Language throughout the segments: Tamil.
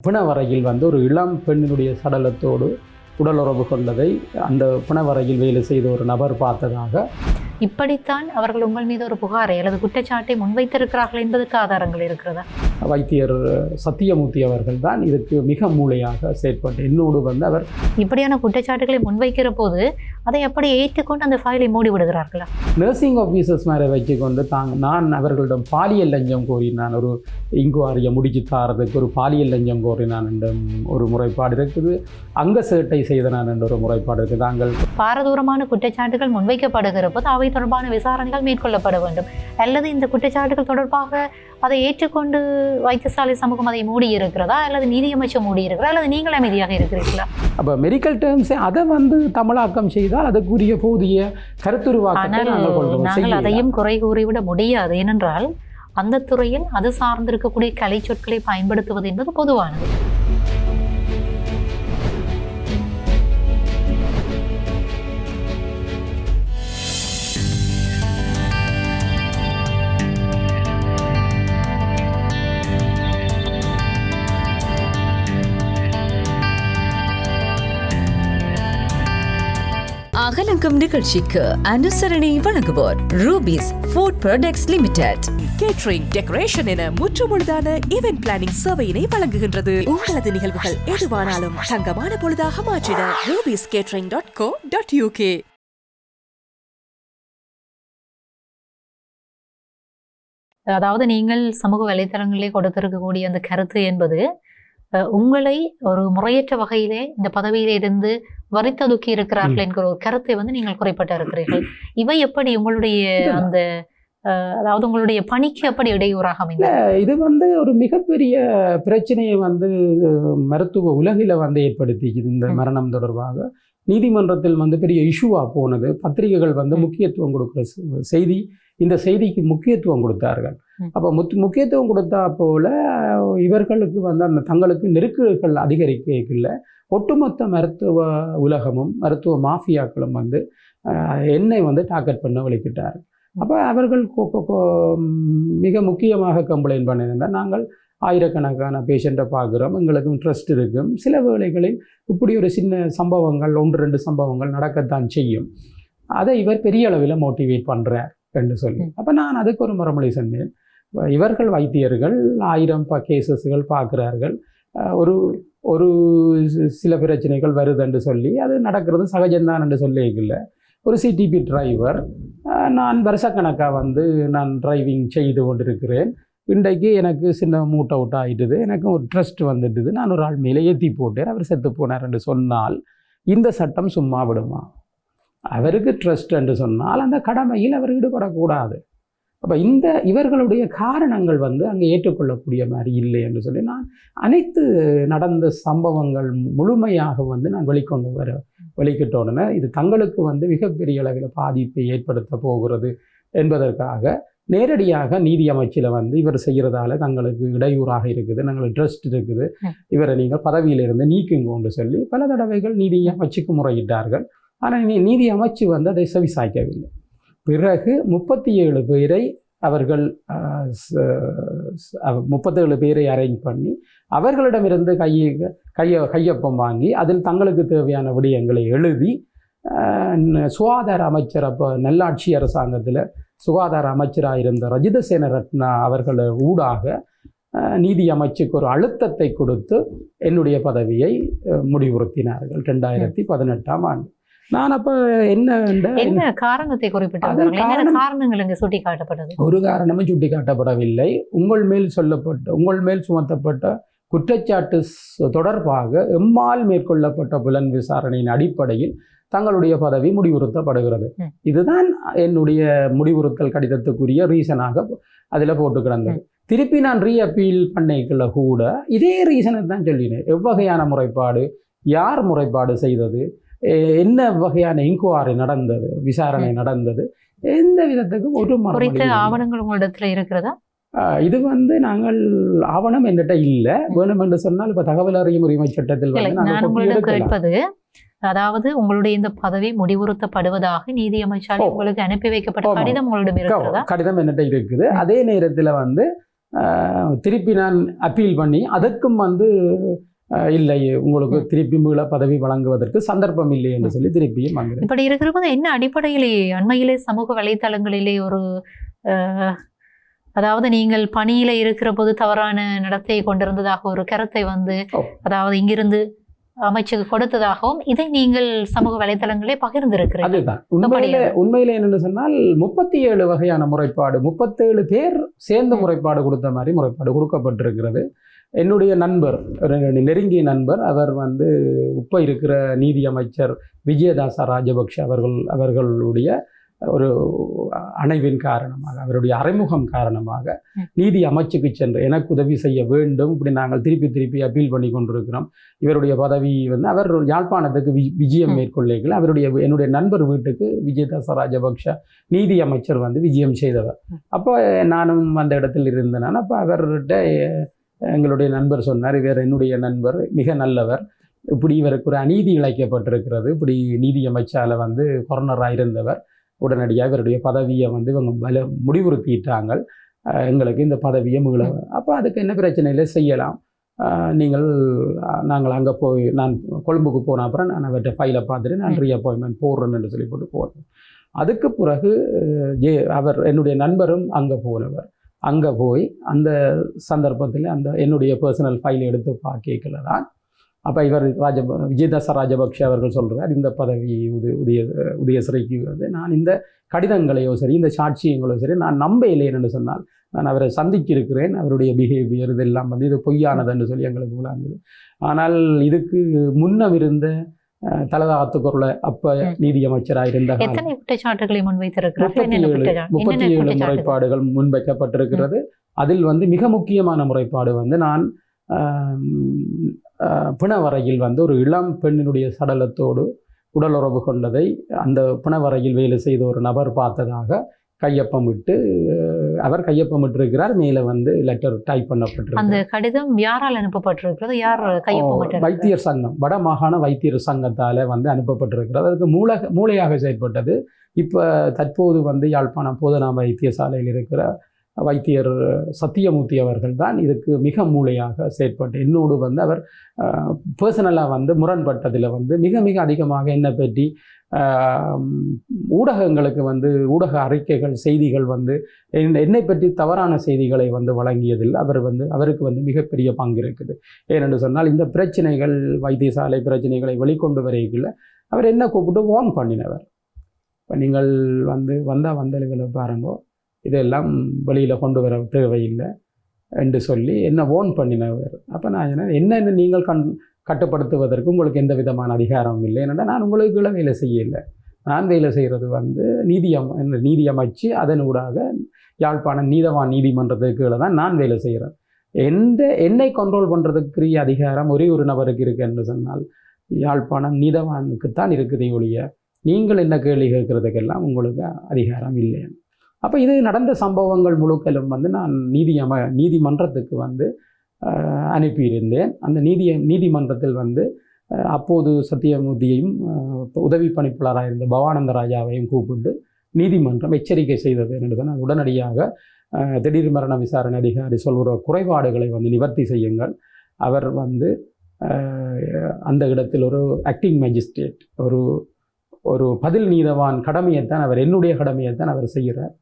பிணவரையில் வந்து ஒரு இளம் பெண்ணினுடைய சடலத்தோடு உடலுறவு கொண்டதை அந்த பிணவரையில் வேலை செய்த ஒரு நபர் பார்த்ததாக இப்படித்தான் அவர்கள் உங்கள் மீது ஒரு புகாரை அல்லது குற்றச்சாட்டை முன்வைத்திருக்கிறார்கள் என்பதற்கு ஆதாரங்கள் இருக்கிறதா? வைத்தியர் சத்தியமூர்த்தி அவர்கள் தான் இதுக்கு மிக மூளையாக செயற்பட்டு என்னோடு வந்து அவர் இப்படியான குற்றச்சாட்டுகளை முன்வைக்கிற போது அதை எப்படி ஏற்றுக்கொண்டு அந்த ஃபைலை மூடி விடுகிறார்களா? நர்சிங் ஆஃபீஸர்ஸ் மேலே வச்சுக்கொண்டு தாங்க நான் அவர்களிடம் பாலியல் லஞ்சம் கோரினான் ஒரு இங்குவாரியை முடிச்சு தாரதுக்கு ஒரு பாலியல் லஞ்சம் கோரினான் என்ற ஒரு முறைப்பாடு இருக்குது. அங்க சேட்டை செய்தனான் என்ற ஒரு முறைப்பாடு இருக்குது தாங்கள் பாரதூரமான குற்றச்சாட்டுகள் முன்வைக்கப்படுகிற போது அவை தொடர்பான விசாரணைகள் மேற்கொள்ளப்பட வேண்டும். அல்லது இந்த குற்றச்சாட்டுகள் தொடர்பாக அதை ஏற்றுக்கொண்டு வைத்தியசாலை சமூகம் அதை மூடி இருக்கிறதா அல்லது நீதியமைச்சர் மூடி இருக்கிறதா அல்லது நீங்கள் அமைதியாக இருக்கிறீர்களா? அப்போ மெடிக்கல் டேர்ம்ஸை அதை வந்து தமிழாக்கம் செய்தால் அதுக்குரிய போதிய கருத்துருவாக்கத்தை. அதையும் குறை கூறிவிட முடியாது. ஏனென்றால் அந்த துறையில் அது சார்ந்திருக்கக்கூடிய கலை சொற்களை பயன்படுத்துவது என்பது பொதுவானது. அகலங்கம் நிகழ்ச்சிக்கு அனுசரணை வழங்குவோர் Rubies food products limited. Catering decoration என முற்றுமுழுதான ஈவென்ட் பிளானிங் சேவையினை வழங்குகின்றது. உங்களது நிகழ்வுகள் எதுவானாலும் தங்கமான பொழுதாக மாற்றிட Rubies catering dot co dot UK அதாவது நீங்கள் சமூக வலைத்தளங்களிலே கொடுத்திருக்கக்கூடிய அந்த கருத்து என்பது உங்களை ஒரு முறையற்ற வகையிலே இந்த பதவியில இருந்து வரித்ததுக்கி இருக்கிறார்கள் என்கிற ஒரு கருத்தை வந்து நீங்கள் குறைப்பட்டு இருக்கிறீர்கள் இவை எப்படி உங்களுடைய அந்த அதாவது உங்களுடைய பணிக்கு எப்படி இடையூறாக அமைந்தது இது வந்து ஒரு மிகப்பெரிய பிரச்சனையை வந்து மருத்துவ உலகில் வந்து ஏற்படுத்திக்குது இந்த. மரணம் தொடர்பாக நீதிமன்றத்தில் வந்து பெரிய இஷ்யூவாக போனது பத்திரிகைகள் வந்து. முக்கியத்துவம் கொடுக்குற செய்தி இந்த செய்திக்கு முக்கியத்துவம் கொடுத்தார்கள். அப்போ முத் முக்கியத்துவம் கொடுத்தா போல இவர்களுக்கு வந்து அந்த தங்களுக்கு நெருக்கடிகள் அதிகரிக்கல ஒட்டுமொத்த மருத்துவ உலகமும் மருத்துவ மாஃபியாக்களும் வந்து என்னை வந்து டார்கெட் பண்ண வழிகிட்டார்கள் அப்போ அவர்கள் மிக முக்கியமாக கம்ப்ளைண்ட் பண்ணியிருந்தால் நாங்கள் ஆயிரக்கணக்கான பேஷண்ட்டை பார்க்குறோம். எங்களுக்கு இன்ட்ரெஸ்ட் இருக்கும். சில வேளைகளில் இப்படி ஒரு சின்ன சம்பவங்கள் ஒன்று ரெண்டு சம்பவங்கள் நடக்கத்தான் செய்யும். அதை இவர் பெரிய அளவில் மோட்டிவேட் பண்ணுறார் என்று சொல்லி. அப்போ நான் அதுக்கு ஒரு மறுமொழி சொன்னேன். இவர்கள் வைத்தியர்கள் ஆயிரம் ப கேசஸ்கள் பார்க்குறார்கள். ஒரு ஒரு சில பிரச்சனைகள் வருதுன்னு சொல்லி அது நடக்கிறது சகஜம்தான் என்று சொல்லியிருக்கல. ஒரு சிடிபி டிரைவர் நான் வருஷக்கணக்காக வந்து நான் டிரைவிங் செய்து கொண்டிருக்கிறேன். இன்றைக்கு எனக்கு சின்ன மூட் அவுட் ஆகிட்டுது எனக்கு ஒரு ட்ரஸ்ட் வந்துட்டுது. நான் ஒரு ஆள் மேலே ஏற்றி போட்டேன் அவர் செத்து போனார் என்று சொன்னால் இந்த சட்டம் சும்மா விடுமா? அவருக்கு ட்ரஸ்ட் என்று சொன்னால் அந்த கடமையில் அவர் ஈடுபடக்கூடாது. அப்போ இந்த இவர்களுடைய காரணங்கள் வந்து அங்கே ஏற்றுக்கொள்ளக்கூடிய மாதிரி இல்லை என்று சொல்லி நான் அனைத்து நடந்த சம்பவங்கள் முழுமையாக வந்து நான் வெளிக்கொண்டு வர வெளிக்கிட்ட உடனே இது தங்களுக்கு வந்து மிகப்பெரிய அளவில் பாதிப்பை ஏற்படுத்த போகிறது என்பதற்காக நேரடியாக நீதி அமைச்சில் வந்து இவர் செய்கிறதால தங்களுக்கு இடையூறாக இருக்குது தங்களுக்கு ட்ரஸ்ட் இருக்குது. இவரை நீங்கள் பதவியிலிருந்து நீக்குங்கன்னு சொல்லி பல தடவைகள் நீதி அமைச்சுக்கு முறையிட்டார்கள். ஆனால் நீதி அமைச்சு வந்து அதை செவிசாய்க்கவில்லை. பிறகு முப்பத்தி ஏழு பேரை அவர்கள் முப்பத்தேழு பேரை அரேஞ்ச் பண்ணி அவர்களிடமிருந்து கையை கைய கையொப்பம் வாங்கி அதில் தங்களுக்கு தேவையான விடயங்களை எழுதி சுகாதார அமைச்சர் அப்போ நல்லாட்சி அரசாங்கத்தில் சுகாதார அமைச்சராக இருந்த ரஜித ரத்னா அவர்கள் ஊடாக நீதி அமைச்சுக்கு ஒரு அழுத்தத்தை கொடுத்து என்னுடைய பதவியை முடிவுறுத்தினார்கள். ரெண்டாயிரத்தி பதினெட்டாம் ஆண்டு. நான் அப்போ என்ன என்ன காரணத்தை குறிப்பிட்டார்கள் என்னென்ன காரணம்- காரணங்கள் இங்கு சுட்டி காட்டப்பட்டது ஒரு காரணமும் சுட்டிக்காட்டப்படவில்லை. உங்கள் மேல் சொல்லப்பட்ட உங்கள் மேல் சுமத்தப்பட்ட குற்றச்சாட்டு தொடர்பாக எம்மால் மேற்கொள்ளப்பட்ட புலன் விசாரணையின் அடிப்படையில் தங்களுடைய பதவி முடிவுறுத்தப்படுகிறது. இதுதான் என்னுடைய முடிவுறுத்தல் கடிதத்துக்குரிய ரீசனாக அதில் போட்டு கிடந்தது திருப்பி நான் ரீஅப்பீல் பண்ணிக்கல கூட இதே ரீசனை தான் சொல்லினேன். எவ்வகையான முறைப்பாடு யார் முறைப்பாடு செய்தது என்ன வகையான இன்குவாரி நடந்தது? விசாரணை நடந்தது? எந்த விதத்துக்கும் ஒரு குறித்த. ஆவணங்கள் உங்களிடத்துல இருக்கிறதா? இது வந்து நாங்கள் ஆவணம் என்னட்ட இல்லை. வேணும் என்று சொன்னால் இப்போ தகவல் அறியும் உரிமை சட்டத்தில் நான் உங்களிடம். கேட்பது அதாவது உங்களுடைய இந்த பதவி முடிவுறுத்தப்படுவதாக நீதி அமைச்சால். உங்களுக்கு அனுப்பி வைக்கப்பட்ட. கடிதம் உங்களிடம் இருக்கிறதா? கடிதம் என்னட்ட இருக்குது. அதே நேரத்தில் வந்து திருப்பி நான் அப்பீல் பண்ணி அதற்கும் வந்து இல்லை உங்களுக்கு திருப்பி மீள பதவி வழங்குவதற்கு சந்தர்ப்பம் இல்லை என்று சொல்லி திருப்பியும் வந்து இப்படி இருக்கிறபோது என்ன அடிப்படையிலே அண்மையிலே சமூக வலைத்தளங்களிலே ஒரு அதாவது நீங்கள் பணியில இருக்கிற போது தவறான நடத்தையை கொண்டிருந்ததாக ஒரு கருத்தை வந்து. அதாவது இங்கிருந்து அமைச்சுக்கு கொடுத்ததாகவும் இதை நீங்கள் சமூக வலைத்தளங்களே பகிர்ந்திருக்கிறீர்கள். அதுதான். உண்மையில உண்மையில என்னன்னு சொன்னால் முப்பத்தி ஏழு வகையான முறைப்பாடு முப்பத்தேழு பேர் சேர்ந்த. முறைப்பாடு கொடுத்த மாதிரி முறைப்பாடு கொடுக்கப்பட்டிருக்கிறது. என்னுடைய நண்பர் நெருங்கிய நண்பர் அவர் வந்து இப்போ இருக்கிற நீதி அமைச்சர் விஜயதாச ராஜபக்ஷ அவர்கள் அவர்களுடைய ஒரு அணைவின் காரணமாக அவருடைய அறிமுகம் காரணமாக. நீதி அமைச்சுக்கு சென்று எனக்கு உதவி செய்ய வேண்டும். இப்படி நாங்கள் திருப்பி திருப்பி அப்பீல் பண்ணி கொண்டிருக்கிறோம். இவருடைய பதவி வந்து அவர் யாழ்ப்பாணத்துக்கு வி விஜயம். மேற்கொள்ளைகள். அவருடைய என்னுடைய நண்பர் வீட்டுக்கு விஜயதாச ராஜபக்ஷ நீதி அமைச்சர் வந்து விஜயம் செய்தவர். அப்போ நானும் அந்த இடத்தில் இருந்தேன். அப்போ அவர்கிட்ட எங்களுடைய நண்பர் சொன்னார் இவர் என்னுடைய நண்பர் மிக நல்லவர். இப்படி இவருக்கு ஒரு அநீதி இழைக்கப்பட்டிருக்கிறது. இப்படி நீதி அமைச்சால வந்து கொரோனராக இருந்தவர். உடனடியாக இவருடைய பதவியை வந்து இவங்க பல முடிவுறுத்திட்டாங்க. எங்களுக்கு இந்த பதவியை மீள. அப்போ அதுக்கு என்ன பிரச்சனை இல்லை செய்யலாம். நீங்கள் நாங்கள் அங்கே போய் நான் கொழும்புக்கு போன அப்புறம் நான் அவர்கிட்ட ஃபைலை பார்த்துட்டு நான். ரீ அப்பாயின்மெண்ட் போடுறேன்னு சொல்லி போட்டு போனேன். அதுக்கு பிறகு ஜே அவர் என்னுடைய நண்பரும் அங்கே போனவர். அங்கே போய் அந்த சந்தர்ப்பத்தில் அந்த என்னுடைய பர்சனல் ஃபைல் எடுத்து பார்க்கல தான். அப்போ இவர் ராஜ விஜயதாச ராஜபக்ஷ அவர்கள் சொல்கிறார் இந்த பதவி உதய உதய உதயசிறைக்கு வந்து நான் இந்த கடிதங்களையோ சரி இந்த சாட்சியங்களோ சரி நான் நம்ப இல்லைன்னு சொன்னால் நான் அவரை சந்திச்சிருக்கிறேன் அவருடைய பிஹேவியர் இதெல்லாம் வந்து இது பொய்யானதுன்னு சொல்லி எங்களுக்கு விளாங்குது. ஆனால் இதுக்கு முன்னம் இருந்த குரலை அப்போ. நீதியமைச்சராக இருந்த முப்பத்தி ஏழு முறைப்பாடுகள் முன்வைக்கப்பட்டிருக்கிறது. அதில் வந்து மிக முக்கியமான முறைப்பாடு வந்து நான் பிணவரையில் வந்து ஒரு இளம் பெண்ணினுடைய சடலத்தோடு உடலுறவு கொண்டதை அந்த பிணவரையில் வேலை செய்த ஒரு நபர் பார்த்ததாக கையொப்பமிட்டு அவர் கையொப்பமிட்டிருக்கிறார் மேலே வந்து லெட்டர் டைப் அந்த பண்ணப்பட்டிருக்கு கடிதம் யாரால் அனுப்பப்பட்டிருக்கிறது? யார் கையொப்பமிட்டிருக்கிறது வைத்தியர் சங்கம். வட மாகாண வைத்தியர் சங்கத்தால் வந்து அனுப்பப்பட்டிருக்கிறது. அதுக்கு மூலக மூளையாக செயற்பட்டது இப்போ தற்போது வந்து யாழ்ப்பாணம் போதனா வைத்தியசாலையில் இருக்கிற வைத்தியர் சத்தியமூர்த்தி அவர்கள் தான் இதுக்கு மிக மூளையாக செயற்பட்டு என்னோடு வந்து அவர் பர்சனலாக வந்து முரண்பட்டதில் வந்து மிக மிக அதிகமாக என்னை பற்றி ஊடகங்களுக்கு வந்து ஊடக அறிக்கைகள் செய்திகள் வந்து என்னை- என்னை பற்றி தவறான செய்திகளை வந்து வழங்கியதில் அவர் வந்து அவருக்கு வந்து மிகப்பெரிய பங்கு இருக்குது. ஏனென்று சொன்னால் இந்த பிரச்சனைகள் வைத்தியசாலை பிரச்சனைகளை வெளிக்கொண்டு வரையில் அவர் என்ன கூப்பிட்டு வார்ன் பண்ணினவர். இப்போ நீங்கள் வந்து வந்தால் வந்தளவில் பாருங்கோ இதெல்லாம் வெளியில் கொண்டு வர தேவையில்லை என்று சொல்லி என்ன ஓன் பண்ணினவர். அப்போ நான் என்ன என்னென்ன நீங்கள் கண் கட்டுப்படுத்துவதற்கு உங்களுக்கு எந்த விதமான அதிகாரமும் இல்லை ஏன்னா நான் உங்களுக்கு கீழே வேலை செய்யலை. நான் வேலை செய்கிறது வந்து நீதியம் நீதி அமைச்சு ஊடாக யாழ்ப்பாணம் நீதவான் நீதிமன்றத்துக்கு தான் நான் வேலை செய்கிறேன் எந்த என்னை கண்ட்ரோல் பண்ணுறதுக்குரிய அதிகாரம் ஒரே ஒரு நபருக்கு இருக்கு என்று சொன்னால் யாழ்ப்பாணம் நீதவானுக்கு தான் ஒழிய நீங்கள் என்ன கேள்வி கேட்கறதுக்கெல்லாம் உங்களுக்கு அதிகாரம் இல்லைன்னு அப்போ இது நடந்த சம்பவங்கள் முழுக்கலும் வந்து நான் நீதியம நீதிமன்றத்துக்கு வந்து அனுப்பியிருந்தேன். அந்த நீதி நீதிமன்றத்தில் வந்து அப்போது சத்தியமூர்த்தியையும் உதவி பணிப்பாளராக இருந்த பவானந்த ராஜாவையும் கூப்பிட்டு நீதிமன்றம் எச்சரிக்கை செய்தது என்று நான் உடனடியாக திடீர் மரண விசாரணை அதிகாரி சொல்கிற குறைபாடுகளை வந்து நிவர்த்தி செய்யுங்கள். அவர் வந்து அந்த இடத்தில் ஒரு ஆக்டிங் மேஜிஸ்ட்ரேட் ஒரு ஒரு பதில் நீதவான் கடமையைத்தான் அவர் என்னுடைய கடமையைத்தான் அவர் செய்கிறார்.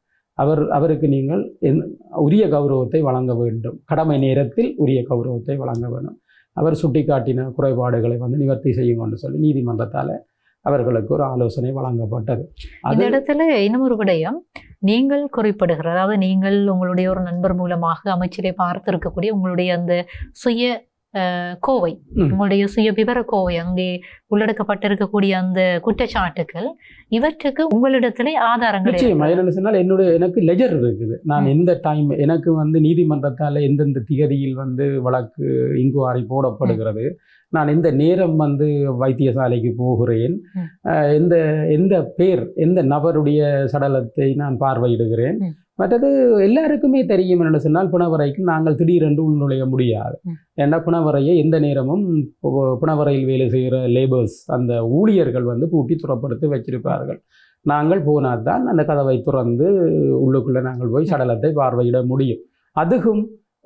அவர் அவருக்கு நீங்கள் என் உரிய கௌரவத்தை வழங்க வேண்டும். கடமை நேரத்தில் உரிய கௌரவத்தை வழங்க வேண்டும். அவர் சுட்டிக்காட்டின குறைபாடுகளை வந்து நிவர்த்தி செய்யுங்கன்னு சொல்லி நீதிமன்றத்தால் அவர்களுக்கு ஒரு ஆலோசனை வழங்கப்பட்டது. அது இடத்துல இன்னும் ஒரு விடயம். நீங்கள் குறிப்பிடுகிற அதாவது நீங்கள் உங்களுடைய ஒரு நண்பர் மூலமாக அமைச்சரை பார்த்திருக்கக்கூடிய உங்களுடைய அந்த சுய கோவை. உங்களுடைய சுய விவர கோவை அங்கே உள்ளடக்கப்பட்டிருக்கக்கூடிய அந்த குற்றச்சாட்டுகள் இவற்றுக்கு உங்களிடத்திலே ஆதாரங்கள் நிச்சயமா. சொன்னால் என்னுடைய எனக்கு லெஜர் இருக்குது. நான். எந்த டைம் எனக்கு வந்து நீதிமன்றத்தால் எந்தெந்த திகதியில் வந்து வழக்கு இங்குவாரி போடப்படுகிறது. நான் எந்த நேரம் வந்து வைத்தியசாலைக்கு போகிறேன் எந்த எந்த பேர் எந்த நபருடைய சடலத்தை நான் பார்வையிடுகிறேன். மற்றது எல்லாருக்குமே தெரியும் என்ன சொன்னால் புனவரைக்கு நாங்கள் திடீரென்று உள்நுழைய முடியாது. ஏன்னா புனவரையை எந்த நேரமும் புனவரையில் வேலை செய்கிற லேபர்ஸ் அந்த ஊழியர்கள் வந்து பூட்டி துறப்படுத்தி வச்சிருப்பார்கள். நாங்கள் போனால் தான் அந்த கதவை திறந்து உள்ளுக்குள்ளே நாங்கள் போய் சடலத்தை பார்வையிட முடியும். அதுக்கும்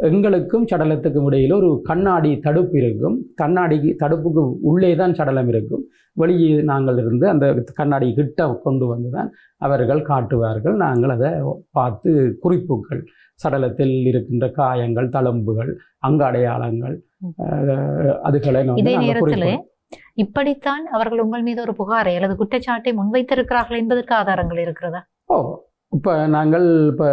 எங்களுக்கும் சடலத்துக்கும் இடையில் ஒரு கண்ணாடி தடுப்பு இருக்கும். கண்ணாடி தடுப்புக்கு உள்ளே தான் சடலம் இருக்கும். வெளியே நாங்கள் இருந்து அந்த கண்ணாடி கிட்ட கொண்டு வந்து தான் அவர்கள் காட்டுவார்கள். நாங்கள் அதை பார்த்து குறிப்புகள் சடலத்தில் இருக்கின்ற காயங்கள் தழும்புகள் அங்க அடையாளங்கள் அதுகளை குறிப்போம். இப்படித்தான் அவர்கள் உங்கள் மீது ஒரு புகாரை அல்லது குற்றச்சாட்டை முன்வைத்திருக்கிறார்கள் என்பதற்கு ஆதாரங்கள் இருக்கிறதா? ஓ இப்போ நாங்கள் இப்போ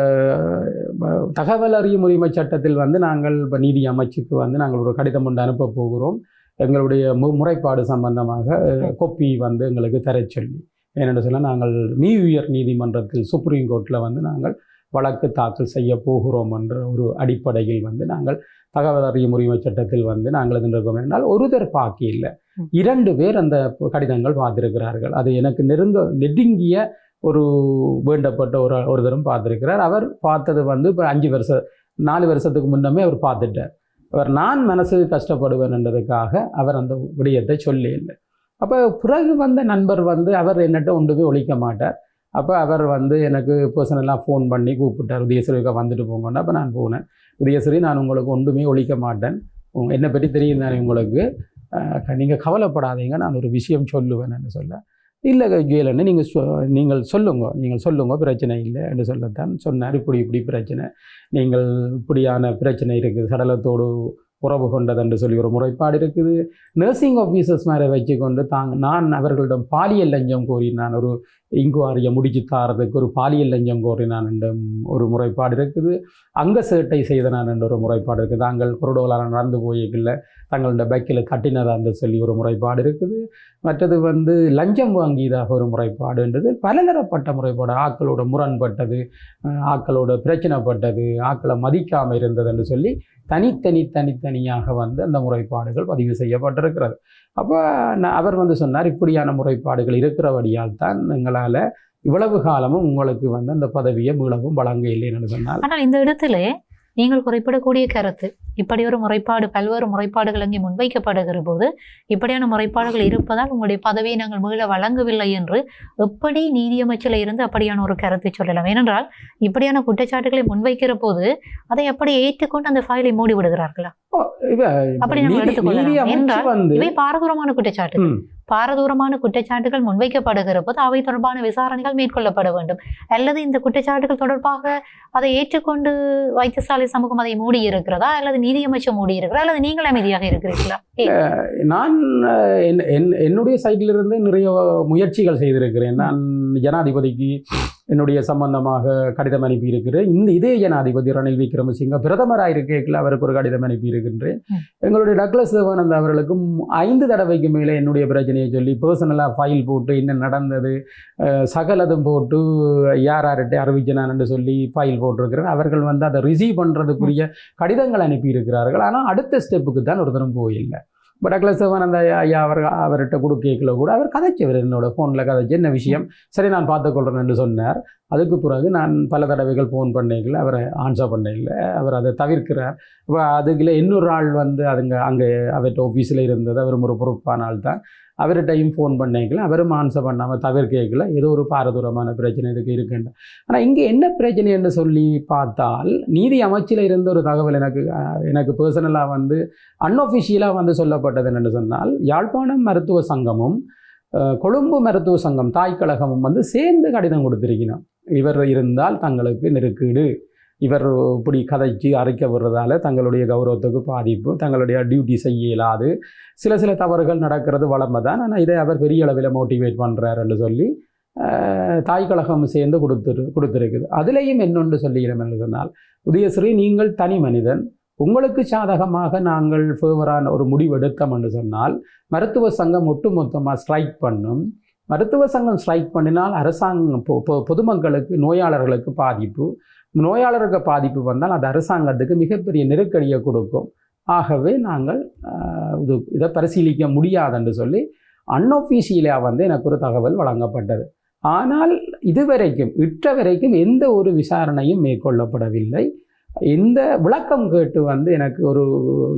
தகவல் அறியும் உரிமை சட்டத்தில் வந்து நாங்கள் இப்போ நீதி அமைச்சுக்கு வந்து நாங்கள் ஒரு கடிதம் ஒன்று அனுப்ப போகிறோம். எங்களுடைய மு முறைப்பாடு சம்பந்தமாக கொப்பி வந்து எங்களுக்கு தரச் சொல்லி. ஏனென்று சொல்ல நாங்கள் மீ உயர் நீதிமன்றத்தில் சுப்ரீம் கோர்ட்டில் வந்து நாங்கள் வழக்கு தாக்கல் செய்ய போகிறோம் என்ற ஒரு அடிப்படையில் வந்து நாங்கள் தகவல் அறியும் உரிமை சட்டத்தில் வந்து நாங்கள் இருந்திருக்கோம் என்றால் ஒருதர் பாக்கி இல்லை. இரண்டு பேர் அந்த கடிதங்கள் பார்த்திருக்கிறார்கள். அது எனக்கு நெருங்க நெருங்கிய ஒரு வேண்டப்பட்ட ஒரு ஒருத்தரும் பார்த்துருக்கிறார். அவர் பார்த்தது வந்து இப்போ அஞ்சு வருஷம் நாலு வருஷத்துக்கு முன்னமே அவர் பார்த்துட்டார். அவர் நான் மனசு கஷ்டப்படுவேன் என்றதுக்காக அவர் அந்த விடயத்தை சொல்லி இல்லை அப்போ பிறகு வந்த நண்பர் வந்து அவர் என்னட்ட ஒன்றுமே ஒழிக்க மாட்டார். அப்போ அவர் வந்து எனக்கு பர்சனலாக ஃபோன் பண்ணி கூப்பிட்டார். உதயஸ்ரீக்கா வந்துட்டு போங்கன்னு. அப்போ நான் போனேன். உதயஸ்ரீ நான் உங்களுக்கு ஒன்றுமே ஒழிக்க மாட்டேன். என்னை பற்றி தெரியும் தானே உங்களுக்கு? நீங்கள் கவலைப்படாதீங்க. நான் ஒரு விஷயம் சொல்லுவேன் சொல்லுவேன்னு சொல்ல இல்லை ஜுவலன்னு நீங்கள் சொ நீங்கள் சொல்லுங்க நீங்கள் சொல்லுங்க பிரச்சனை இல்லை என்று சொல்லத்தான் சொன்னார். இப்படி இப்படி பிரச்சனை. நீங்கள் இப்படியான பிரச்சனை இருக்குது சடலத்தோடு உறவு கொண்டது என்று சொல்லி ஒரு முறைப்பாடு இருக்குது. நர்சிங் ஆஃபீஸர்ஸ் மேலே வச்சுக்கொண்டு தாங்க நான் அவர்களிடம் பாலியல் லஞ்சம் கோரி நான் ஒரு இன்குவாரியை முடிச்சு தாரதுக்கு ஒரு பாலியல் லஞ்சம் கோரி நான் ஒரு முறைப்பாடு இருக்குது. அங்க சேட்டை செய்த நான் என்ற ஒரு முறைப்பாடு இருக்குது. தாங்கள் குருடோலால் நடந்து போயிக்கல தங்களோட பைக்கில் தட்டினதா என்று சொல்லி ஒரு முறைப்பாடு இருக்குது. மற்றது வந்து லஞ்சம் வாங்கியதாக ஒரு முறைப்பாடுன்றது பலதரப்பட்ட முறைப்பாடு. ஆக்களோட முரண்பட்டது ஆக்களோட பிரச்சனைப்பட்டது ஆக்களை மதிக்காமல் இருந்தது என்று சொல்லி தனித்தனி தனித்தனியாக வந்து அந்த முறைப்பாடுகள் பதிவு செய்யப்பட்டிருக்கிறது. அப்போ அவர் வந்து சொன்னார் இப்படியான முறைப்பாடுகள் இருக்கிறபடியால் தான் எங்களால் இவ்வளவு காலமும் உங்களுக்கு வந்து அந்த பதவியை மீளவும் வழங்க இல்லைன்னு சொன்னார். ஆனால் இந்த இடத்துல நீங்கள் குறிப்பிடக்கூடிய கருத்து இப்படி ஒரு முறைப்பாடு பல்வேறு முறைப்பாடுகள் அங்கே முன்வைக்கப்படுகிற போது இப்படியான முறைப்பாடுகள் இருப்பதால் உங்களுடைய பதவியை நாங்கள் மீள வழங்கவில்லை என்று எப்படி நீதியமைச்சில் இருந்து அப்படியான ஒரு கருத்தை சொல்லலாம் ஏனென்றால் இப்படியான குற்றச்சாட்டுகளை முன்வைக்கிற போது அதை அப்படி ஏற்றுக்கொண்டு அந்த ஃபைலை மூடி விடுகிறார்களா அப்படி நம்ம எடுத்துக்கொள்ளலாம். என்றால் இவை பாரதூரமான குற்றச்சாட்டுகள் ம். பாரதூரமான குற்றச்சாட்டுகள் முன்வைக்கப்படுகிற போது அவை தொடர்பான விசாரணைகள் மேற்கொள்ளப்பட வேண்டும். அல்லது இந்த குற்றச்சாட்டுகள் தொடர்பாக அதை ஏற்றுக்கொண்டு வைத்தியசாலை சமூகம் அதை மூடி இருக்கிறதா? அல்லது நீதியமைச்சர் மூடி இருக்கிறதா? அல்லது நீங்கள் அமைதியாக இருக்கிறீர்களா? நான் என்- என்னுடைய சைட்டிலிருந்து நிறைய முயற்சிகள் செய்திருக்கிறேன். நான் ஜனாதிபதிக்கு என்னுடைய சம்பந்தமாக கடிதம் அனுப்பியிருக்கிறேன். இந்த இதே ஜனாதிபதி ரணில் விக்ரமசிங்க பிரதமராக இருக்கையில் அவருக்கு ஒரு கடிதம் அனுப்பியிருக்கின்றேன். எங்களுடைய டக்ளஸ் தேவானந்த் அவர்களுக்கும் ஐந்து தடவைக்கு மேலே என்னுடைய பிரச்சனையை சொல்லி பர்சனலாக ஃபைல் போட்டு என்ன நடந்தது சகலதும் போட்டு யார் யார்கிட்ட அறிவிச்சனான் என்று சொல்லி ஃபைல் போட்டிருக்கிறேன். அவர்கள் வந்து அதை ரிசீவ் பண்ணுறதுக்குரிய கடிதங்கள் அனுப்பியிருக்கிறார்கள். ஆனால் அடுத்த ஸ்டெப்புக்கு தான் ஒருத்தரும் போயில்லை பட் டக்ளஸ் சிவானந்த ஐயா அவர் அவர்கிட்ட கொடுக்கல கூட அவர் கதைச்சவர் என்னோட ஃபோனில் கதைச்சு என்ன விஷயம்? சரி நான் பார்த்துக்கொள்கிறேன் என்று சொன்னார். அதுக்கு பிறகு நான் பல தடவைகள் ஃபோன் பண்ணிக்கல அவரை ஆன்சர் பண்ணல அவர் அதை தவிர்க்கிறார். இப்போ அதுக்குள்ளே இன்னொரு ஆள் வந்து அதுங்க அங்கே அவர்கிட்ட ஆஃபீஸில் இருந்தது அவரும் ஒரு பொறுப்பான ஆள் தான் அவர்கிட்டையும் ஃபோன் பண்ணிக்கல அவரும் ஆன்சர் பண்ணாமல் தவிர்க்கல ஏதோ ஒரு பாரதூரமான பிரச்சனை இதுக்கு இருக்குன்னு ஆனால் இங்கே என்ன பிரச்சனை என்று சொல்லி பார்த்தால் நீதி அமைச்சில் இருந்த ஒரு தகவல் எனக்கு எனக்கு பர்சனலாக வந்து அன்ஒஃபிஷியலாக வந்து சொல்லப்பட்டது என்னென்னு சொன்னால் யாழ்ப்பாணம் மருத்துவ சங்கமும் கொழும்பு மருத்துவ சங்கம் தாய் கழகமும் வந்து சேர்ந்து கடிதம் கொடுத்திருக்கணும் இவர் இருந்தால் தங்களுக்கு நெருக்கீடு. இவர் இப்படி கதைச்சு அரைக்க விடுறதால தங்களுடைய கௌரவத்துக்கு பாதிப்பு தங்களுடைய டியூட்டி செய்ய இயலாது. சில சில தவறுகள் நடக்கிறது வளமை தான். ஆனால் இதை அவர் பெரிய அளவில் மோட்டிவேட் பண்ணுறாருன்னு சொல்லி தாய் கழகம் சேர்ந்து கொடுத்துரு கொடுத்துருக்குது. அதுலேயும் என்னொன்று சொல்லுகிறோம் என்று சொன்னால் உதயஸ்ரீ நீங்கள் தனி மனிதன். உங்களுக்கு சாதகமாக நாங்கள் ஃபேவரான ஒரு முடிவு எடுத்தோம் என்று சொன்னால் மருத்துவ சங்கம் ஒட்டுமொத்தமாக ஸ்ட்ரைக் பண்ணும். மருத்துவ சங்கம் ஸ்ட்ரைக் பண்ணினால் அரசாங்கம் பொ- பொ- பொதுமக்களுக்கு நோயாளர்களுக்கு பாதிப்பு. நோயாளருக்கு பாதிப்பு வந்தால் அது அரசாங்கத்துக்கு மிகப்பெரிய நெருக்கடியை கொடுக்கும். ஆகவே நாங்கள் இது இதை பரிசீலிக்க முடியாதுன்னு சொல்லி அன்ஒஃபீஷியலாக வந்து எனக்கு ஒரு தகவல் வழங்கப்பட்டது. ஆனால் இதுவரைக்கும் இற்ற வரைக்கும் எந்த ஒரு விசாரணையும் மேற்கொள்ளப்படவில்லை. இந்த விளக்கம் கேட்டு வந்து எனக்கு ஒரு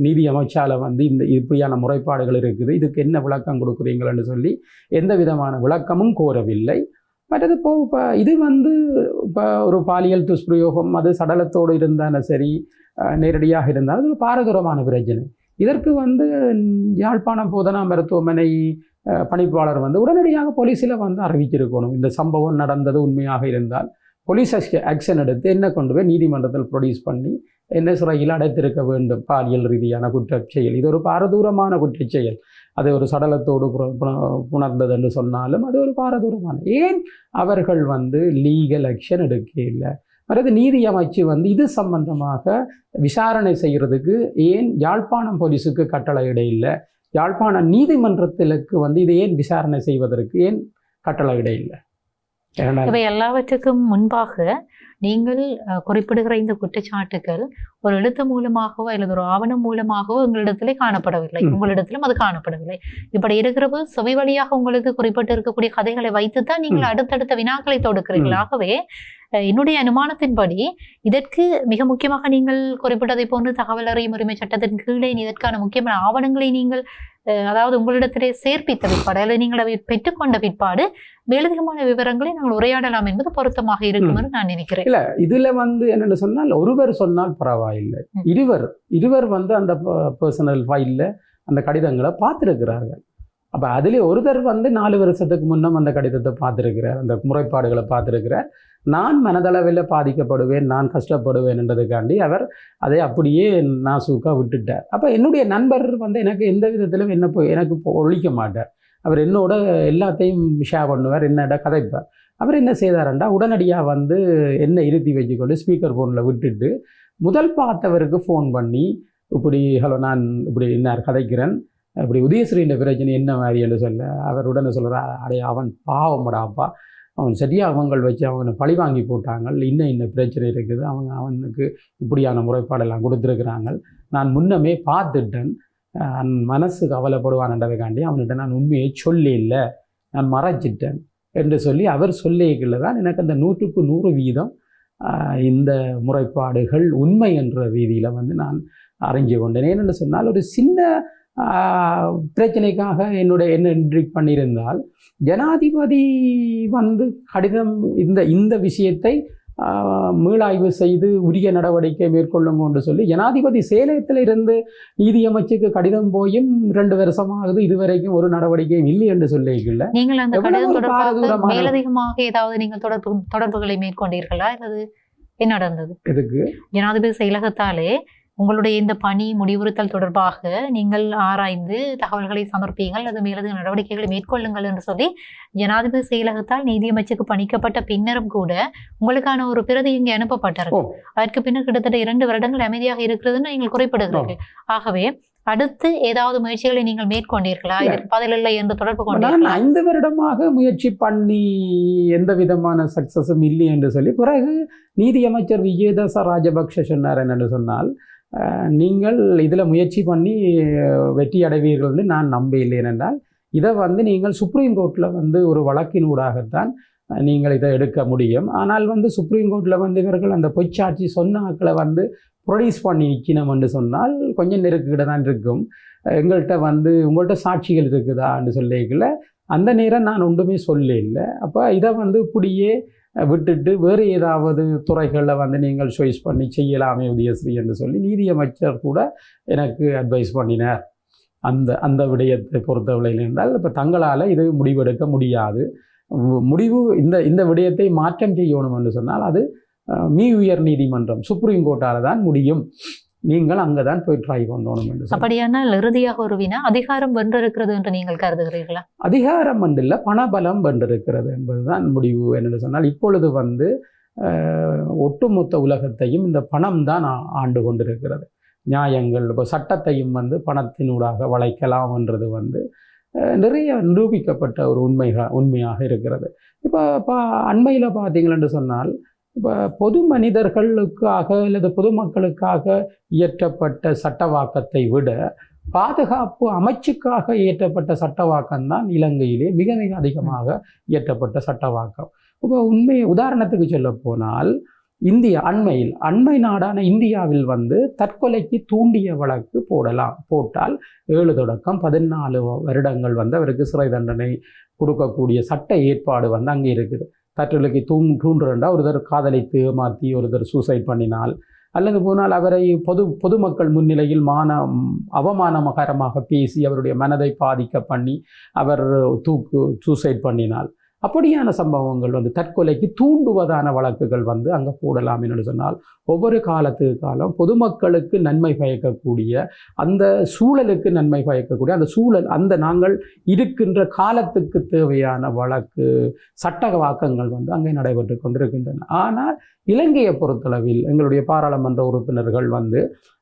நீதி அமைச்சால் வந்து இந்த இப்படியான முறைப்பாடுகள் இருக்குது இதுக்கு என்ன விளக்கம் கொடுக்குறீங்களன்னு சொல்லி எந்த விதமான விளக்கமும் கோரவில்லை. மற்றது இப்போ இப்போ இது வந்து இப்போ ஒரு பாலியல் துஷ்பிரயோகம் அது சடலத்தோடு இருந்தாலும் சரி நேரடியாக இருந்தாலும் அது பாரதூரமான பிரச்சனை இதற்கு வந்து யாழ்ப்பாணம் போதனா மருத்துவமனை பணிப்பாளர் வந்து உடனடியாக போலீஸில் வந்து அறிவிச்சிருக்கணும் இந்த சம்பவம் நடந்தது உண்மையாக இருந்தால் போலீஸ் ஆக்ஷன் எடுத்து என்ன கொண்டு போய் நீதிமன்றத்தில் ப்ரொடியூஸ் பண்ணி என்ன சிறையில் அடைத்திருக்க வேண்டும்? பாலியல் ரீதியான குற்றச் செயல் இது ஒரு பாரதூரமான குற்றச் செயல் அது ஒரு சடலத்தோடு புண- புணர்ந்தது என்று சொன்னாலும் அது ஒரு பாரதூரமான. ஏன் அவர்கள் வந்து லீகல் ஆக்ஷன் எடுக்க இல்லை அதாவது நீதி அமைச்சு வந்து இது சம்பந்தமாக விசாரணை செய்கிறதுக்கு ஏன் யாழ்ப்பாணம் போலீஸுக்கு கட்டளையிட இல்லை யாழ்ப்பாண நீதிமன்றத்திலுக்கு வந்து இது ஏன் விசாரணை செய்வதற்கு ஏன் கட்டளையிட இல்லை இவை எல்லாவற்றுக்கும் முன்பாக நீங்கள் குறிப்பிடுகிற இந்த குற்றச்சாட்டுகள் ஒரு எழுத்து மூலமாகவோ அல்லது ஒரு ஆவணம் மூலமாகவோ உங்களிடத்திலே காணப்படவில்லை. உங்களிடத்திலும் அது காணப்படவில்லை இப்படி இருக்கிறப்ப செவி வழியாக உங்களுக்கு குறிப்பிட்டு இருக்கக்கூடிய கதைகளை வைத்துத்தான் நீங்கள். அடுத்தடுத்த வினாக்களை தொடுக்கிறீர்கள். ஆகவே என்னுடைய அனுமானத்தின்படி இதற்கு மிக முக்கியமாக நீங்கள் குறிப்பிட்டதை போன்று தகவல் அறியும் உரிமை சட்டத்தின் கீழே இதற்கான முக்கியமான ஆவணங்களை நீங்கள் அதாவது உங்களிடத்திலே சேர்ப்பித்த பிற்பாடு அல்லது நீங்கள் அவை பெற்றுக்கொண்ட பிற்பாடு மேலதிகமான விவரங்களை நாங்கள் உரையாடலாம் என்பது பொருத்தமாக இருக்கும் என்று நான் நினைக்கிறேன். இல்ல இதுல வந்து என்னன்னு சொன்னால் ஒருவர் சொன்னால் பரவாயில்லை. இருவர் இருவர் வந்து அந்த பர்சனல் ஃபைல்ல அந்த கடிதங்களை பார்த்துருக்கிறார்கள். அப்போ அதுல ஒருத்தர் வந்து நாலு வருஷத்துக்கு முன்னும் அந்த கடிதத்தை பார்த்துருக்கிறார். அந்த முறைப்பாடுகளை பார்த்துருக்கிறார். நான் மனதளவில் பாதிக்கப்படுவேன் நான் கஷ்டப்படுவேன் என்றதுக்காண்டி அவர் அதை அப்படியே நாசூக்கா விட்டுட்டார். அப்போ என்னுடைய நண்பர் வந்து எனக்கு எந்த விதத்திலும் என்ன போய் எனக்கு ஒழிக்க மாட்டார். அவர் என்னோட எல்லாத்தையும் ஷேர் பண்ணுவார் என்னோட கதைப்பார். அவர் என்ன செய்தாரண்டா உடனடியாக வந்து என்னை இருத்தி வச்சுக்கொண்டு ஸ்பீக்கர் ஃபோனில் விட்டுட்டு முதல் பார்த்தவருக்கு ஃபோன் பண்ணி இப்படி ஹலோ நான் இப்படி இன்னார் கதைக்கிறேன். இப்படி உதயஸ்ரீன்ற பிரச்சனை என்ன மாதிரி என்று சொல்ல அவர் உடனே சொல்கிறா அடே அவன் பாவமடாப்பா. அவன் சரியாக அவங்கள் வச்சு அவனை பழி வாங்கி போட்டாங்க இன்னும் இன்னும் பிரச்சனை இருக்குது. அவங்க அவனுக்கு இப்படியான முறைப்பாடெல்லாம் கொடுத்துருக்குறாங்க நான் முன்னமே பார்த்துட்டேன். அவன் மனசு கவலைப்படுவான்ன்றதுக்காண்டி அவன்கிட்ட நான் உண்மையை சொல்லி இல்லை நான் மறைச்சிட்டேன் என்று சொல்லி அவர் சொல்லிக்கல தான் எனக்கு அந்த நூற்றுக்கு நூறு வீதம் இந்த முறைப்பாடுகள் உண்மை என்ற ரீதியில் வந்து நான் அறிஞ்சு கொண்டேன். ஏன்னு சொன்னால் ஒரு சின்ன பிரச்சனைக்காக என்னுடைய என்ன பண்ணியிருந்தால் ஜனாதிபதி வந்து கடிதம் இந்த இந்த விஷயத்தை மீளாய்வு செய்து உரிய நடவடிக்கை மேற்கொள்ளும் என்று சொல்லி ஜனாதிபதி சேலத்தில் இருந்து நீதியமைச்சுக்கு கடிதம் போயும் ரெண்டு வருஷமாகுது இதுவரைக்கும் ஒரு நடவடிக்கையும் இல்லை என்று சொல்லிக்கல நீங்கள் அந்த கடிதம் தொடர்பாக மேலதிகமாக ஏதாவது நீங்கள் தொடர்பு தொடர்புகளை மேற்கொண்டீர்களா? அல்லது என்ன நடந்தது? இதுக்கு ஜனாதிபதி செயலகத்தாலே உங்களுடைய இந்த பணி முடிவுறுத்தல் தொடர்பாக நீங்கள் ஆராய்ந்து தகவல்களை சமர்ப்பியுங்கள். அல்லது மேலதிக நடவடிக்கைகளை மேற்கொள்ளுங்கள் என்று சொல்லி ஜனாதிபதி செயலகத்தால் நீதியமைச்சுக்கு பணிக்கப்பட்ட பின்னரும் கூட உங்களுக்கான ஒரு பிரதி இங்கே அனுப்பப்பட்டிருக்கு. அதற்கு பின்னர் கிட்டத்தட்ட இரண்டு வருடங்கள் அமைதியாக இருக்கிறதுன்னு நீங்கள் குறிப்பிடுகிறீர்கள். ஆகவே அடுத்து ஏதாவது முயற்சிகளை நீங்கள் மேற்கொண்டீர்களா? பதிலில்லை என்று தொடர்பு கொண்டீர்களா? ஐந்து வருடமாக முயற்சி பண்ணி எந்த விதமான சக்சஸும் இல்லை என்று சொல்லி பிறகு நீதியமைச்சர் விஜயதாச ராஜபக்ஷ சொன்னார் என்னென்னு சொன்னால் நீங்கள் இதில் முயற்சி பண்ணி வெற்றி அடைவீர்கள்னு நான் நம்பவில்லை ஏனென்றால் இதை வந்து நீங்கள் சுப்ரீம் கோர்ட்டில் வந்து ஒரு வழக்கினூடாகத்தான் ஊடாகத்தான் நீங்கள் இதை எடுக்க முடியும். ஆனால் வந்து சுப்ரீம் கோர்ட்டில் வந்து இவர்கள் அந்த பொய்ச்சாட்சி சொன்ன ஆட்களை வந்து ப்ரொடியூஸ் பண்ணி நிற்கணும் என்று சொன்னால் கொஞ்சம் நெருக்கிட்ட தான் இருக்கும். எங்கள்கிட்ட வந்து உங்கள்கிட்ட சாட்சிகள் இருக்குதான்னு சொல்லிக்கல. அந்த நேரம் நான் ஒன்றுமே சொல்ல இல்லை அப்போ இதை வந்து இப்படியே விட்டுட்டு வேறு ஏதாவது துறைகளில் வந்து நீங்கள் சாய்ஸ் பண்ணி செய்யலாமே உதயஸ்ரீ என்று சொல்லி நீதியமைச்சர் கூட எனக்கு அட்வைஸ் பண்ணினார். அந்த அந்த விடயத்தை பொறுத்தவரையில் என்றால் இப்போ தங்களால் இது முடிவெடுக்க முடியாது. முடிவு இந்த இந்த விடயத்தை மாற்றம் செய்யணும் என்று சொன்னால் அது மீ உயர் நீதிமன்றம் சுப்ரீம் கோர்ட்டால் தான் முடியும். நீங்கள் அங்கே தான் போய் ட்ரை பண்ணணும் என்று அப்படியானால் இறுதியாக ஒரு வினா அதிகாரம் வென்றிருக்கிறது என்று நீங்கள் கருதுகிறீர்களா? அதிகாரம் மண்டில் பணபலம் வென்றிருக்கிறது என்பதுதான் முடிவு என்று சொன்னால் இப்பொழுது வந்து ஒட்டுமொத்த உலகத்தையும் இந்த பணம் தான் ஆண்டு கொண்டிருக்கிறது. நியாயங்கள் இப்போ சட்டத்தையும் வந்து பணத்தினூடாக வளைக்கலாம் என்றது வந்து நிறைய நிரூபிக்கப்பட்ட ஒரு உண்மைக உண்மையாக இருக்கிறது. இப்போ இப்போ அண்மையில் பார்த்தீங்களென்று சொன்னால் இப்போ பொது மனிதர்களுக்காக அல்லது பொதுமக்களுக்காக இயற்றப்பட்ட சட்டவாக்கத்தை விட பாதுகாப்பு அமைச்சுக்காக இயற்றப்பட்ட சட்டவாக்கம்தான் இலங்கையிலே மிக மிக அதிகமாக இயற்றப்பட்ட சட்டவாக்கம். இப்போ உண்மை உதாரணத்துக்கு சொல்ல போனால் இந்தியா அண்மையில் அண்மை நாடான இந்தியாவில் வந்து தற்கொலைக்கு தூண்டிய வழக்கு போடலாம். போட்டால் ஏழு தொடக்கம் பதினாலு வருடங்கள் வந்து அவருக்கு சிறை தண்டனை கொடுக்கக்கூடிய சட்ட ஏற்பாடு வந்து அங்கே இருக்குது. தற்றலுக்கு தூண் தூண்டுறண்டா ஒருத்தர் காதலித்து ஏமாற்றி ஒருத்தர் சூசைட் பண்ணினால். அல்லது போனால் அவரை பொது பொதுமக்கள் முன்னிலையில் மான அவமானகரமாக பேசி அவருடைய மனதை பாதிக்க பண்ணி அவர் தூக்கு சூசைட் பண்ணினால். அப்படியான சம்பவங்கள் வந்து தற்கொலைக்கு தூண்டுவதான வழக்குகள் வந்து அங்கே போடலாம் என்று சொன்னால் ஒவ்வொரு காலத்துக்கு காலம் பொதுமக்களுக்கு நன்மை பயக்கக்கூடிய அந்த சூழலுக்கு நன்மை பயக்கக்கூடிய அந்த சூழல் அந்த நாங்கள் இருக்கின்ற காலத்துக்கு தேவையான வழக்கு சட்டவாக்கங்கள் வந்து அங்கே நடைபெற்று கொண்டிருக்கின்றன. ஆனால் இலங்கையை பொறுத்தளவில் எங்களுடைய பாராளுமன்ற உறுப்பினர்கள் வந்து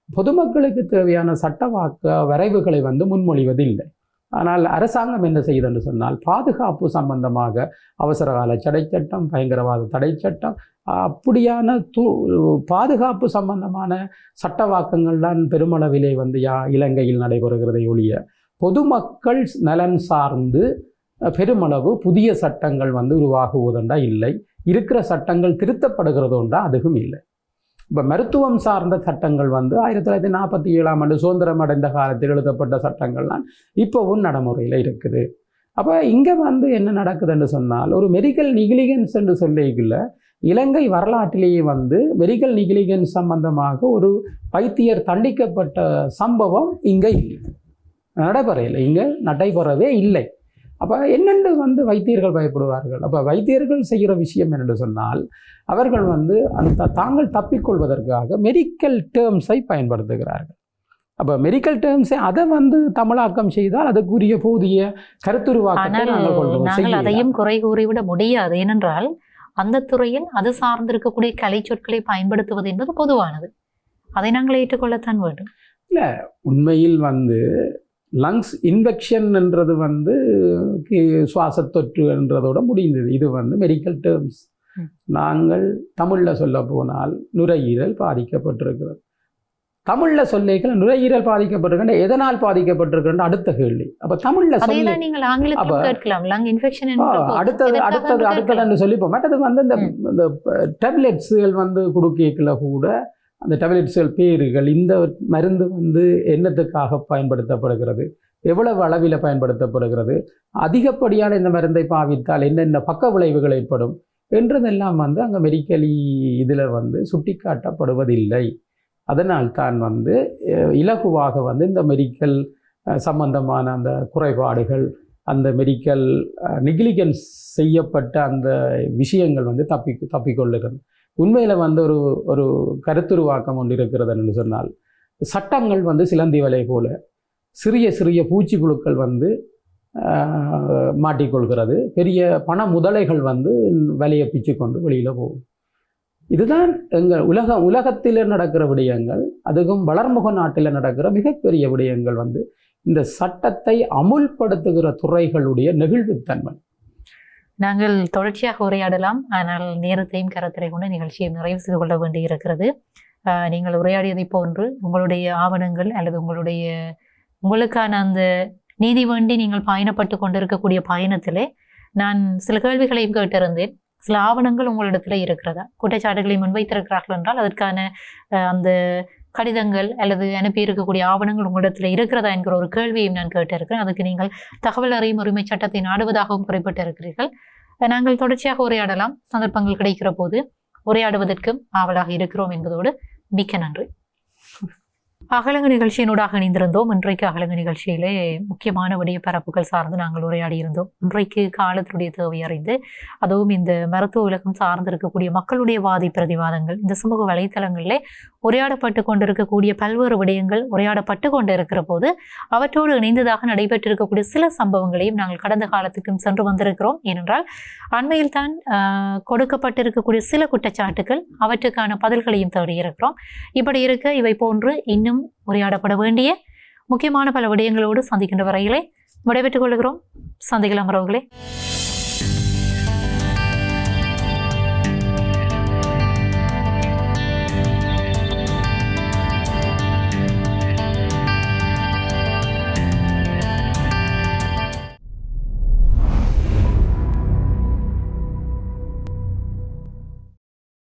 பொதுமக்களுக்கு தேவையான சட்ட வாக்க வரைவுகளை வந்து முன்மொழிவதில்லை. ஆனால் அரசாங்கம் என்ன செய்யுதுன்னு சொன்னால் பாதுகாப்பு சம்பந்தமாக அவசரகால தடை சட்டம் பயங்கரவாத தடை சட்டம் அப்படியான தூ பாதுகாப்பு சம்பந்தமான சட்டவாக்கங்கள்தான் பெருமளவிலே வந்து யா இலங்கையில் நடைபெறுகிறதை ஒழிய பொதுமக்கள் நலன் சார்ந்து பெருமளவு புதிய சட்டங்கள் வந்து உருவாகுவதுண்டா இல்லை இருக்கிற சட்டங்கள் திருத்தப்படுகிறதோண்டா அதுவும் இல்லை. இப்போ மருத்துவம் சார்ந்த சட்டங்கள் வந்து ஆயிரத்தி தொள்ளாயிரத்தி நாற்பத்தி ஏழாம் ஆண்டு சுதந்திரம் அடைந்த காலத்தில் எழுதப்பட்ட சட்டங்கள்லாம் இப்போவும் நடைமுறையில் இருக்குது. அப்போ இங்கே வந்து என்ன நடக்குதுன்னு சொன்னால் ஒரு மெடிக்கல் நிகிலிகன்ஸ் என்று சொல்லிக்கல இலங்கை வரலாற்றிலேயே வந்து மெடிக்கல் நிகிலிகன்ஸ் சம்பந்தமாக ஒரு வைத்தியர் தண்டிக்கப்பட்ட சம்பவம் இங்கே இல்லை. நடைபெறையில் இங்கே நடைபெறவே இல்லை. அப்போ என்னென்று வந்து வைத்தியர்கள் பயப்படுவார்கள்? அப்போ வைத்தியர்கள் செய்கிற விஷயம் என்னென்று சொன்னால் அவர்கள் வந்து அந்த தாங்கள் தப்பிக்கொள்வதற்காக மெடிக்கல் டேர்ம்ஸை பயன்படுத்துகிறார்கள். அப்போ மெடிக்கல் டேர்ம்ஸை அதை வந்து தமிழாக்கம் செய்தால் அதுக்குரிய போதிய கருத்துருவாக்கத்தை நாங்கள் செய்யலாம். அதையும் குறை கூறிவிட முடியாது. ஏனென்றால் அந்த துறையில் அது சார்ந்திருக்கக்கூடிய கலை சொற்களை பயன்படுத்துவது என்பது பொதுவானது. அதை நாங்கள் ஏற்றுக்கொள்ளத்தான் வேண்டும். உண்மையில் வந்து லங்ஸ் இன்ஃபெக்ஷன்ன்றது வந்து கி- சுவாசத் தொற்று என்றதோட முடிந்தது. இது வந்து மெடிக்கல் டேர்ம்ஸ். நாங்கள் தமிழில் சொல்ல போனால் நுரையீரல் பாதிக்கப்பட்டிருக்கிறது. தமிழில் சொல்லிக்கல நுரையீரல் பாதிக்கப்பட்டிருக்கின்ற எதனால் பாதிக்கப்பட்டிருக்கின்ற அடுத்த கேள்வி. அப்போ தமிழில் சொல்லி அப்ப- அடுத்தது அடுத்தது அடுத்ததுன்னு சொல்லி இப்போ மற்றது வந்து இந்த இந்த டேப்லெட்ஸுகள் வந்து கொடுக்கல கூட அந்த டேப்லெட்ஸுகள் பேர்கள் இந்த மருந்து வந்து என்னத்துக்காக பயன்படுத்தப்படுகிறது? எவ்வளவு அளவில் பயன்படுத்தப்படுகிறது? அதிகப்படியான இந்த மருந்தை பாவித்தால் என்னென்ன பக்க விளைவுகள் ஏற்படும்? என்றதெல்லாம் வந்து அங்கே மெடிக்கலி இதில் வந்து சுட்டிக்காட்டப்படுவதில்லை. அதனால் தான் வந்து இலகுவாக வந்து இந்த மெடிக்கல் சம்பந்தமான அந்த குறைபாடுகள் அந்த மெடிக்கல் நெக்லிகன்ஸ் செய்யப்பட்ட அந்த விஷயங்கள் வந்து தப்பி தப்பிக்கொள்ளுகிறது. உண்மையில் வந்து ஒரு ஒரு கருத்துருவாக்கம் ஒன்று இருக்கிறது என்று சொன்னால் சட்டங்கள் வந்து சிலந்தி வலை போல சிறிய சிறிய பூச்சி புழுக்கள் வந்து மாட்டிக்கொள்கிறது. பெரிய பண முதலைகள் வந்து வலையை பிச்சு கொண்டு வெளியில் போகும். இதுதான் எங்கள் உலக உலகத்தில் நடக்கிற விடயங்கள் அதுவும் வளர்முக நாட்டில் நடக்கிற மிகப்பெரிய விடயங்கள் வந்து இந்த சட்டத்தை அமுல்படுத்துகிற துறைகளுடைய நெகிழ்வுத்தன்மை. நாங்கள் தொடர்ச்சியாக உரையாடலாம். ஆனால் நேரத்தையும் கரத்திரை கொண்டு நிகழ்ச்சியை நிறைவு செய்து கொள்ள வேண்டி இருக்கிறது. நீங்கள் உரையாடியதை போன்று உங்களுடைய ஆவணங்கள் அல்லது உங்களுடைய உங்களுக்கான அந்த நீதி வேண்டி நீங்கள் பயணப்பட்டு கொண்டிருக்கக்கூடிய பயணத்திலே நான் சில கேள்விகளையும் கேட்டிருந்தேன். சில ஆவணங்கள் உங்களிடத்துல இருக்கிறதா? குற்றச்சாட்டுகளை முன்வைத்திருக்கிறார்கள் என்றால் அதற்கான அந்த கடிதங்கள் அல்லது அனுப்பி இருக்கக்கூடிய ஆவணங்கள் உங்களிடத்தில் இருக்கிறதா என்கிற ஒரு கேள்வியையும் நான் கேட்டிருக்கிறேன். அதுக்கு நீங்கள் தகவல் அறியும் உரிமை சட்டத்தை நாடுவதாகவும் குறிப்பிட்டிருக்கிறீர்கள். நாங்கள் தொடர்ச்சியாக உரையாடலாம். சந்தர்ப்பங்கள் கிடைக்கிற போது உரையாடுவதற்கும் ஆவலாக இருக்கிறோம் என்பதோடு மிக்க நன்றி. அகலங்க நிகழ்ச்சியினூடாக இணைந்திருந்தோம். இன்றைக்கு அகலங்கு நிகழ்ச்சியிலே முக்கியமான விடிய பரப்புகள் சார்ந்து நாங்கள் உரையாடி இருந்தோம் இன்றைக்கு காலத்தினுடைய தேவை அறிந்து அதுவும் இந்த மருத்துவ உலகம் சார்ந்து இருக்கக்கூடிய மக்களுடைய வாதி பிரதிவாதங்கள் இந்த சமூக வலைத்தளங்களிலே உரையாடப்பட்டு கொண்டிருக்கக்கூடிய பல்வேறு விடயங்கள் உரையாடப்பட்டு கொண்டு இருக்கிற போது அவற்றோடு இணைந்ததாக நடைபெற்றிருக்கக்கூடிய சில சம்பவங்களையும் நாங்கள் கடந்த காலத்துக்கும் சென்று வந்திருக்கிறோம். ஏனென்றால் அண்மையில் தான் கொடுக்கப்பட்டிருக்கக்கூடிய சில குற்றச்சாட்டுகள் அவற்றுக்கான பதில்களையும் தேடியிருக்கிறோம். இப்படி இருக்க இவை போன்று இன்னும் உரையாடப்பட வேண்டிய முக்கியமான பல விடயங்களோடு சந்திக்கின்ற வரையிலே விடைபெற்றுக் கொள்கிறோம். சந்திக்கலாம் அமரவங்களே